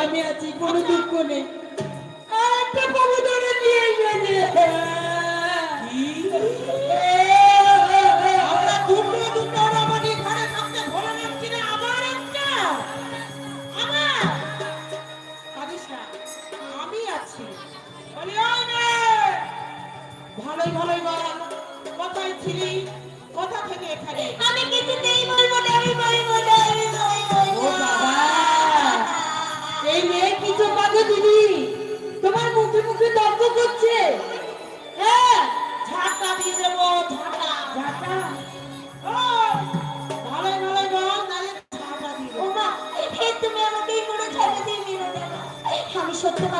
আমি আছি কোনো। দুঃখ নেই। আর একটা কবু ধরে নিয়ে আমরা দুটো দুটো রমণী ঘরে থাকতে ভোলে নাচ্ছি না আবার একটা। আমার। কাঁদিস না আমি আছি। বলি ওই মেয়ে ভালোই ভালোই বল কোথায় ছিলি। কোথা থেকে এখানে। আমি কিছুতেই বলব না। বলব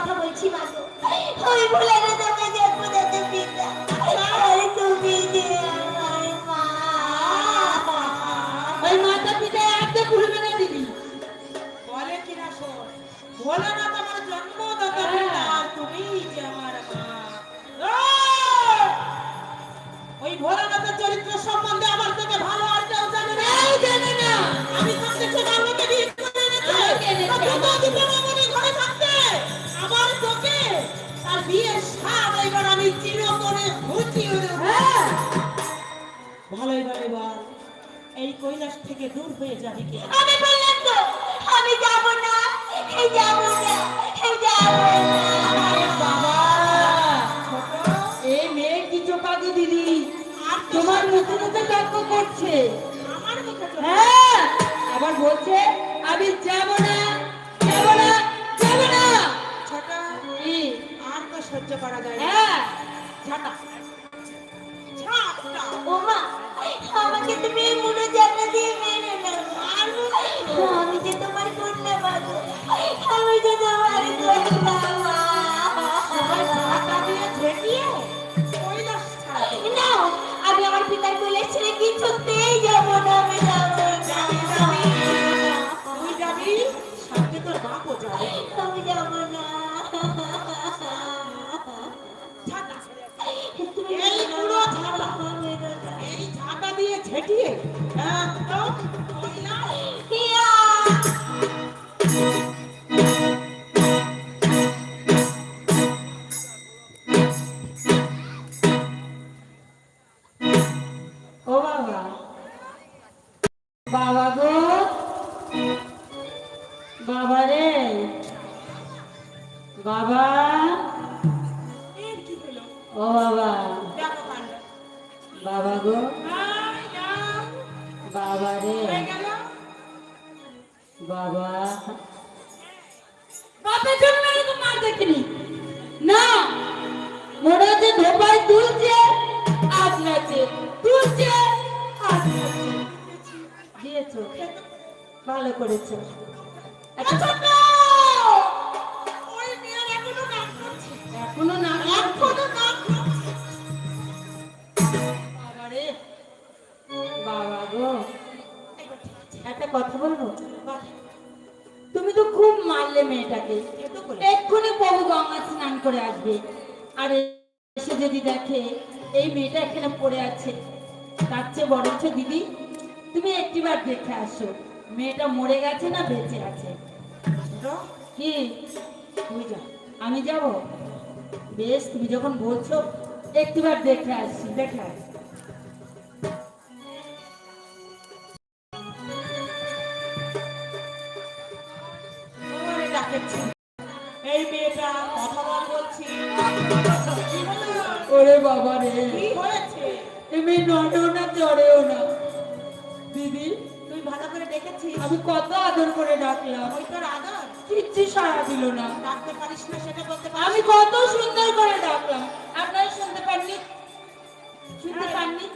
কথা বলছি মাগো ওই ভুলে না তার বিয়ের স্বাদ এবার আমি চিরতরে ঘুচিয়ে দেবো হ্যাঁ। ভালোই ভালোই বল এই কৈলাস থেকে দূর হয়ে যাবে কি? আমি বললাম তো আমি যাব না এই যাব না এই যাব না। বাবা এই মেয়ে কি চোপাকে দিদি? তোমার মুখে মুখে তর্ক করছে। ইয়া! ও বাবা বাবা গো বাবা রে বাবা ও বাবা বাবা গো। বাবা। বাপের জন্য এরকম মার দেখিনি। না মনে হচ্ছে ধোপায় তুলছে আজলাচ্ছে তুলছে আজলাচ্ছে দিয়েছ ভালো করেছ। আচ্ছা করছে। এখনও না একটা কথা বলব? তুমি তো খুব মারলে মেয়েটাকে। এক্ষুনি প্রভু গঙ্গা স্নান করে আসবে। আর এসে যদি দেখে এই মেয়েটা এখানে পড়ে আছে তার চেয়ে বরঞ্চ দিদি তুমি একটিবার দেখে আসো। মেয়েটা মরে গেছে না বেঁচে আছে? কি? তুই যা আমি যাব? বেশ তুমি যখন বলছো একটিবার দেখে আসি। দেখে আয়। ওরে এই মেয়েটা কথা বল বলছি। ওরে বাবা রে। কি হয়েছে? নড়েও না চড়েও না। দিদি? তুই ভালো করে দেখেছিস? আমি কত আদর করে ডাকলাম। ওই তোর আদর? কিচ্ছু সাড়া দিল না। ডাকতে পারিস না সেটা বলতে পারিস আমি কত সুন্দর করে ডাকলাম। আপনারা শুনতে পাননি? শুনতে পাননি?